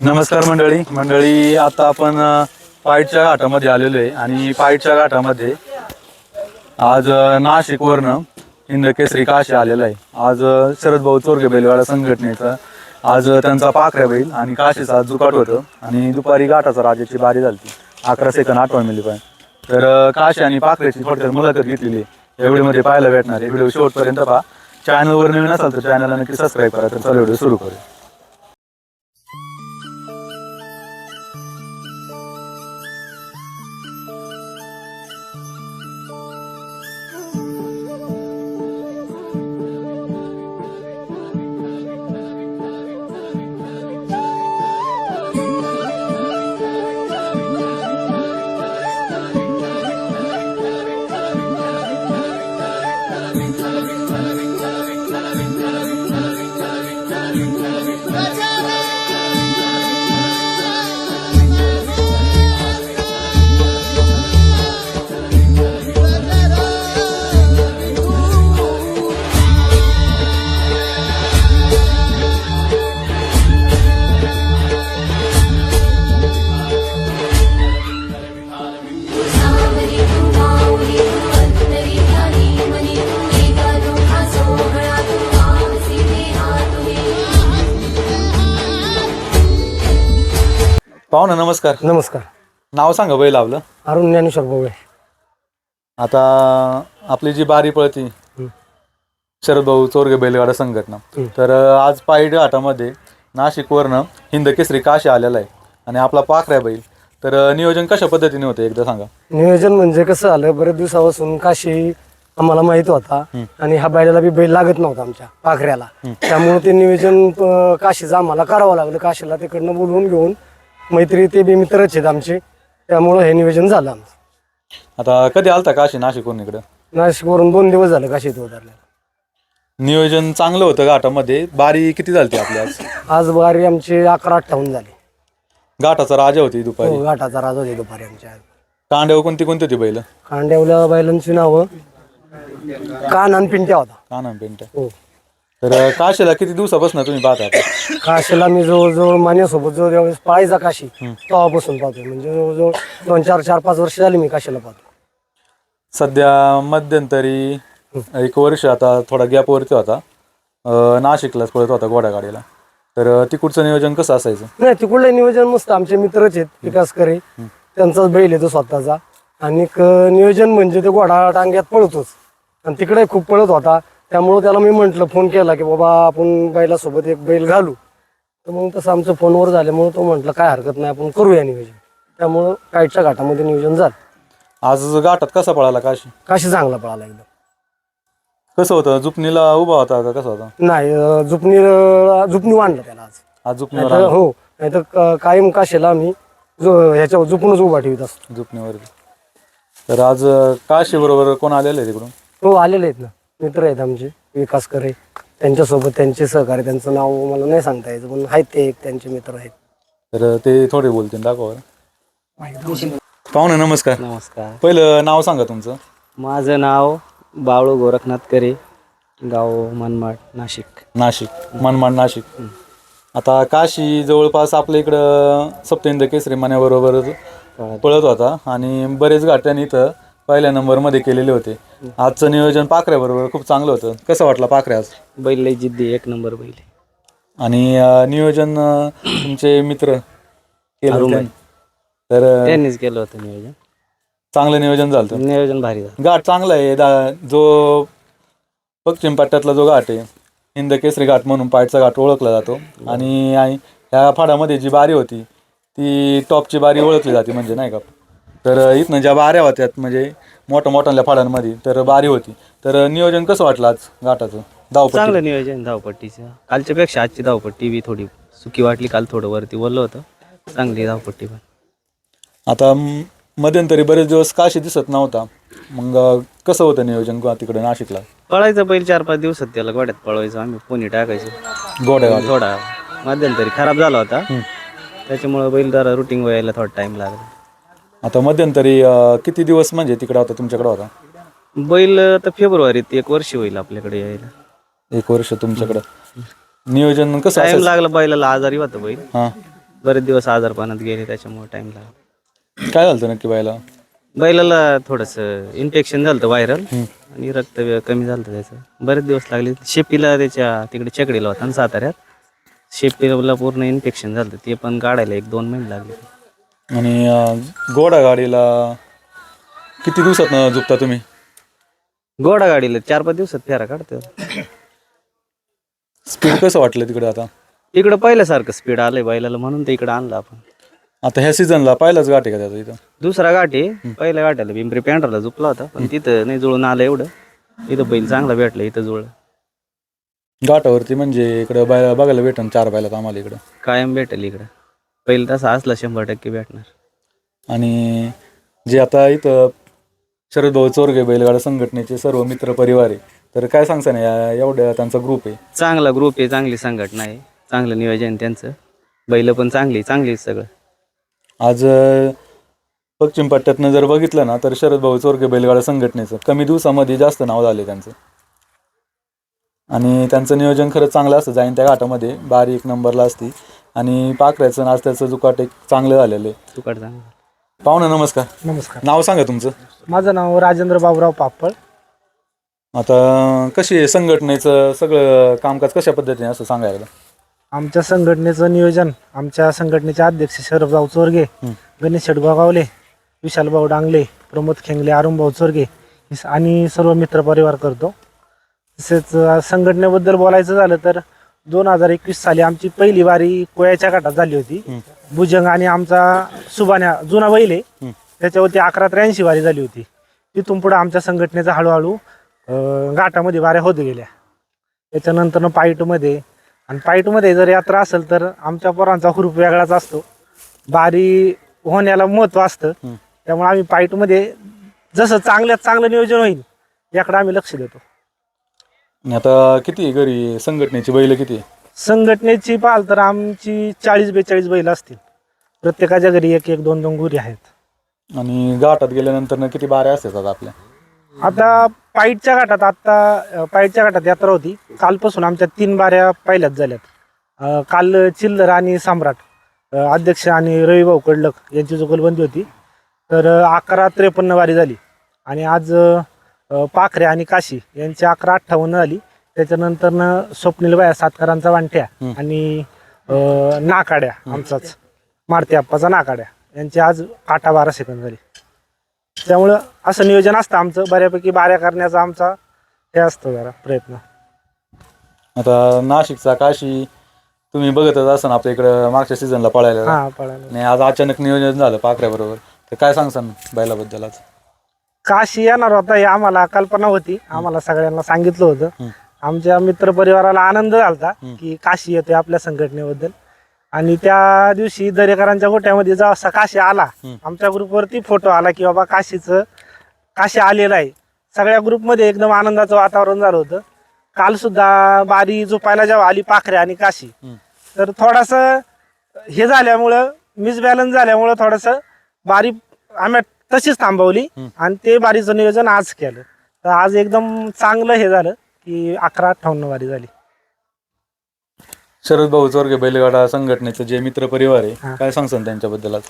नमस्कार मंडळी. मंडळी आता आपण अ, पाईटच्या घाटामध्ये आलेलो आहे आणि पाईटच्या घाटामध्ये आज नाशिकवरनं इंद्रकेसरी काशी आलेला आहे. आज शरद भाऊ चोरगे बैलवाडा संघटनेचा आज त्यांचा पाखऱ्या बैल आणि काशीचा आज जुकाट होतं आणि दुपारी घाटाचा राजाची बारी झाली. अकरा सेकंद आठवण मिली पाहिजे तर काशी आणि पाखऱ्याची थोडक्यात मुलाखत घेतलेली आहे. एवढीमध्ये पाहायला भेटणार आहे. व्हिडिओ शेवटपर्यंत पहा. चॅनलवर नवीन असाल तर चॅनलला नक्की सबस्क्राईब करा. तर चला व्हिडिओ सुरू करूया. पाहुणा नमस्कार. नमस्कार. नाव सांगा बैल आपलं. अरुण ज्ञानेश्वर बोबळे आता आपली जी बारी पळती शरद भाऊ चोरगे बैलगाडा संघटना. तर आज पायड घाटामध्ये नाशिकवरनं हिंद केसरी काशी आलेला आहे आणि आपला पाखऱ्या बैल. तर नियोजन कशा पद्धतीने होतं एकदा सांगा. नियोजन म्हणजे कसं झालं बरेच दिवसापासून काशी आम्हाला माहीत होता आणि हा बैलाला बी बैल लागत नव्हता आमच्या पाखऱ्याला. त्यामुळे ते नियोजन काशीचं आम्हाला करावं लागलं. काशीला तिकडनं बोलवून घेऊन मैत्री ते बी मित्रच आहेत आमचे. त्यामुळं हे नियोजन झालं आमचं. आता कधी आलता काशी नाशिकवरून इकडं? नाशिकवरून दोन दिवस झाले काशीत उतरले नियोजन चांगलं होतं घाटामध्ये. बारी किती झालती आपली आज? आज बारी आमची अकरा अठ्ठावन्न झाली. घाटाचा राजा होती दुपारी. हो घाटाचा राजा होते दुपारी आमच्या कांड्यावर कोणती कोणती होती बैल? कांड्यावल्या बैलांची नावं. कान आणि पिंट्या होता. काना पेंट हो. तर काशीला किती दिवसापासून तुम्ही पाहता काशीला मी जवळजवळ मान्यासोबत जो ज्यावेळेस पाळायचा काशी तेव्हापासून पाहतोय. म्हणजे जवळजवळ दोन चार चार पाच वर्ष झाली मी काशीला पाहतो सध्या मध्यंतरी एक वर्ष आता थोडा गॅपवरती होता. अं, नाशिकलाच पळत होता घोडागाडीला तर तिकडचं नियोजन कसं असायचं? नाही तिकडलं नियोजन मस्त. आमचे मित्रच आहेत विकास करे. त्यांचाच बैल येतो स्वतःचा. आणि नियोजन म्हणजे ते घोडा टांग्यात पळतोच. आणि तिकडे खूप पळत होता. त्यामुळं त्याला मी म्हंटल फोन केला की बाबा आपण बैलासोबत एक बैल घालू. तर मग तसं आमचं फोनवर झाल्यामुळं तो म्हटलं काय हरकत नाही आपण करूया नियोजन. त्यामुळं काईटच्या घाटामध्ये नियोजन झालं. आज घाटात कसा पळाला काशी? काशी चांगला पळाला एकदम. कसं होतं? जुपणीला उभा होता का? कसा होता? नाही अं, जुपणी अं, जुपणी वाढलं त्याला आज. आज नाहीतर हो नाही तर कायम काशीला आम्ही जो ह्याच्यावर जुपूनच उभा ठेवत असतो. जुपणीवरती. तर आज काशी बरोबर कोण आलेले तिकडून हो आलेले आहेत ना. मित्र आहेत आमचे विकास करे. त्यांच्यासोबत त्यांचे सहकारी त्यांचं नाव मला नाही सांगता यायचं पण आहेत ते एक त्यांचे मित्र आहेत. तर ते थोडे बोलतील दाखवा पाहुणे नमस्कार. नमस्कार. पहिलं नाव सांगा तुमचं. माझं नाव बावळू गोरखनाथ करे गाव मनमाड नाशिक. नाशिक मनमाड नाशिक. आता काशी जवळपास आपल्या इकडं सप्तहिंद केसरी मान्याबरोबर पळत. होता आणि बरेच घाट्याने इथं पहिल्या नंबरमध्ये केलेले होते. आजचं नियोजन पाखऱ्याबरोबर खूप चांगलं होतं. कसं वाटलं पाखऱ्या आज? बैल लय जिद्दी एक नंबर बैल आहे. आणि अं, नियोजन अं, तुमचे मित्र केलं. तर अं, त्यांनीच केलं होतं नियोजन. चांगलं नियोजन झालं होतं. नियोजन भारी झालं. घाट चांगला आहे. दा- जो पश्चिम पट्ट्यातला जो घाट आहे हिंद केसरी घाट म्हणून पायटचा घाट ओळखला जातो. आणि आणि ह्या फाडामध्ये जी बारी होती ती टॉपची बारी ओळखली जाते म्हणजे नाही का? तर इथनं ज्या बाऱ्या होत्यात म्हणजे मोठ्या मोठ्या फाडांमध्ये तर बारी होती. तर नियोजन कसं वाटलं आज घाटाचं? धावपट्टी चांगलं नियोजन धावपट्टीचं. कालच्या पेक्षा आजची धावपट्टी बी थोडी सुकी वाटली काल थोडं वरती बोललं होतं. चांगली धावपट्टी पण. आता म- मध्यंतरी बरेच दिवस काशी दिसत नव्हता. मग कसं होतं नियोजन तिकडे नाशिकला? पळायचं बैल चार पाच दिवसात त्याला गोड्यात पळवायचं आम्ही पोणी टाकायचं. गोड्या थोडा मध्यंतरी खराब झाला होता. त्याच्यामुळं बैल जरा रुटीन व्हायला थोडा टाइम लागला. आता मध्यंतरी अं, किती दिवस म्हणजे तिकडे होता तुमच्याकडे होता? बैल तर फेब्रुवारीत एक वर्ष होईल आपल्याकडे यायला. एक वर्ष तुमच्याकडं. नियोजन कसं टाइम लागला बैलाला आजारी होता बैल. हा. बरेच दिवस आजारपणात गेले त्याच्यामुळे टाइम लागला. काय झालं नक्की बायला बैलाला थोडंसं इन्फेक्शन झालं व्हायरल आणि रक्त कमी झालं त्याचं. बरेच दिवस लागले. शेपीला त्याच्या तिकडे चकडीला होता ना साताऱ्यात. शेपीला पूर्ण इन्फेक्शन झालं ते पण काढायला एक दोन महिने लागले. आणि घोडा गाडीला किती दिवसात झुकता तुम्ही? घोडा गाडीला चार पाच दिवसात फेरा काढतो स्पीड कसं वाटलं तिकडे आता? इकडं पहिल्यासारखं स्पीड आलंय बैलाला म्हणून ते इकडं आणलं आपण. आता ह्या सीझनला पहिलाच गाठ आहे का त्याचा इथं? दुसरा घाट आहे. पहिल्या घाटाला पिंपरी पॅन्डरला झुपला होता पण तिथं नाही जुळून आलं एवढं. इथं बैल चांगला भेटला इथं जुळलं. घाटावरती म्हणजे इकडं बाय बघायला भेटन चार बायला आम्हाला इकडं. कायम भेटेल इकडं. पहिलं तसा असला शंभर टक्के भेटणार. आणि जे आता इथं शरद भाऊ चोरगे बैलगाडा संघटनेचे सर्व मित्र परिवार आहे तर काय सांगता ना या एवढ्या त्यांचा ग्रुप आहे? चांगला ग्रुप आहे चांगली संघटना आहे चांगलं नियोजन त्यांचं. बैल पण चांगली चांगली सगळं. आज अं, पश्चिम पट्ट्यातनं जर बघितलं ना तर शरद भाऊ चोरगे बैलगाडा संघटनेचं कमी दिवसामध्ये जास्त नाव झाले त्यांचं. आणि त्यांचं नियोजन खरंच चांगलं असतं जाईन त्या घाटामध्ये. बारी एक नंबरला असती. आणि पाखऱ्याचं नाच त्याचं जुकाट एक चांगलं झालेलं आहे. तुकाड चांगलं पाहुणा नमस्कार. नमस्कार. नाव सांगा तुमचं. माझं नाव राजेंद्र बाबुराव पापड आता कशी आहे संघटनेचं सगळं कामकाज कशा पद्धतीने असं सांगायला आमच्या संघटनेचं नियोजन आमच्या संघटनेचे अध्यक्ष शरदभाऊ चोरगे गणेश शेटगाव गावले विशालभाऊ डांगले प्रमोद खेंगले अरुणभाऊ चोरगे आणि सर्व मित्रपरिवार करतो. तसेच अ, संघटनेबद्दल बोलायचं झालं तर दोन हजार एकवीस साली आमची पहिली वारी कोयाच्या गटात झाली होती. भुजंग आणि आमचा सुबान्या जुना बैल आहे. त्याच्यावरती अकरा त्र्याऐंशी वारी झाली होती. तिथून पुढे आमच्या संघटनेचा हळूहळू घाटामध्ये वाऱ्या होत गेल्या. त्याच्यानंतर पाईटमध्ये आणि पाईटमध्ये जर यात्रा असेल तर आमच्या पोरांचा हुरूप वेगळाच असतो. बारी होण्याला महत्त्व असतं. त्यामुळे आम्ही पाईटमध्ये जसं चांगल्यात चांगलं नियोजन होईल याकडे आम्ही लक्ष देतो. आता किती आहे घरी? संघटनेची बैल किती आहे? संघटनेची पाहाल तर आमची चाळीस बेचाळीस बैल असतील. प्रत्येकाच्या घरी एक एक दोन दोन गुरी आहेत. आणि घाटात गेल्यानंतर किती बाऱ्या असतात आता आपल्या? आता पाईटच्या घाटात आता अ, पाईटच्या घाटात यात्रा होती. कालपासून आमच्या तीन बाऱ्या पहिल्याच झाल्यात. अ, काल चिल्लर आणि सम्राट अ, अध्यक्ष आणि रविभाऊ कडलक यांची जुगलबंदी होती. तर अ, अकरा त्रेपन्न वारी झाली. आणि आज अ, पाखरे आणि काशी यांची अकरा अठ्ठावन्न झाली त्याच्यानंतर स्वप्नील बाया सातकरांचा वांट्या आणि नाकाड्या आमचाच. मारती आप्पाचा नाकाड्या. यांची आज आठा बारा सेकंद झाली. त्यामुळं असं नियोजन असतं आमचं. बऱ्यापैकी बाऱ्या करण्याचा आमचा हे असतो जरा प्रयत्न. आता नाशिकचा काशी तुम्ही बघतच असाल आपल्या इकडं मागच्या सीझनला पळायला. हा पळायला. आणि आज अचानक नियोजन झालं पाखऱ्याबरोबर. तर काय सांगसान बैलाबद्दल आज? काशी येणार होता हे आम्हाला कल्पना होती. आम्हाला सगळ्यांना सांगितलं होतं. आमच्या मित्र परिवाराला आनंद झाला की काशी येतोय आपल्या संघटनेबद्दल. आणि त्या दिवशी दरेकरांच्या गोट्यामध्ये जेव्हा असा काशी आला आमच्या ग्रुपवरती फोटो आला की बाबा काशीचं काशी आलेलं आहे. सगळ्या ग्रुपमध्ये एकदम आनंदाचं वातावरण झालं होतं. काल सुद्धा बारी झोपायला जेव्हा आली पाखरे आणि काशी तर थोडस हे झाल्यामुळं मिसबॅलन्स झाल्यामुळं थोडस बारी आम्ही तशीच थांबवली आणि ते बारीचं नियोजन आज केलं. तर आज एकदम चांगलं हे झालं की अकरा अठ्ठावन्न बारी झाली. शरद भाऊ चोरगे बैलगाडा संघटनेचे जे मित्र परिवार आहे. काय सांगसान त्यांच्याबद्दल आज?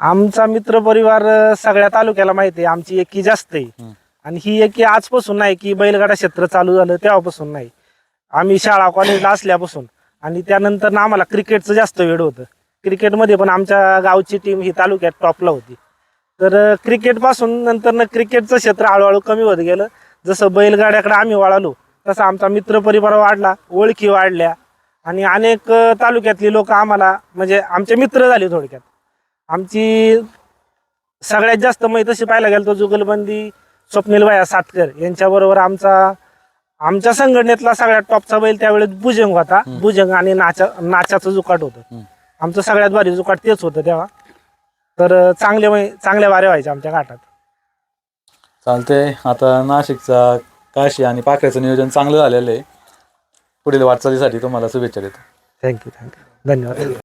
आमचा मित्र परिवार सगळ्या तालुक्याला माहिती आहे. आमची एकी जास्त आहे. आणि ही एकी आजपासून नाही की बैलगाडा क्षेत्र चालू झालं तेव्हापासून नाही. आम्ही शाळा कॉलेजला असल्यापासून. आणि त्यानंतर ना आम्हाला क्रिकेटचं जास्त वेळ होतं. क्रिकेटमध्ये पण आमच्या गावची टीम ही तालुक्यात टॉपला होती. तर क्रिकेटपासून नंतर ना क्रिकेटचं क्षेत्र हळूहळू कमी होत गेलं. जसं बैलगाड्याकडे आम्ही वळालो तसा आमचा मित्र परिवार वाढला ओळखी वाढल्या आणि अनेक तालुक्यातली लोक आम्हाला म्हणजे आमचे मित्र झाले थोडक्यात. आमची सगळ्यात जास्त माहिती तशी पाहायला गेलं तर जुगलबंदी स्वप्नील भाया सातकर यांच्याबरोबर आमचा आमच्या संघटनेतला सगळ्यात टॉपचा बैल त्यावेळेस भुजंग होता. भुजंग आणि नाचा नाचाचं जुकाट होतं. आमचं सगळ्यात भारी जुकाट तेच होतं तेव्हा. तर चांगले चांगल्या वारे व्हायचे आमच्या घाटात. चालतंय. आता नाशिकचा काशी आणि पाखऱ्याचं नियोजन चांगलं झालेलं आहे. पुढील वाटचालीसाठी तुम्हाला शुभेच्छा देतो. थँक्यू थँक्यू धन्यवाद.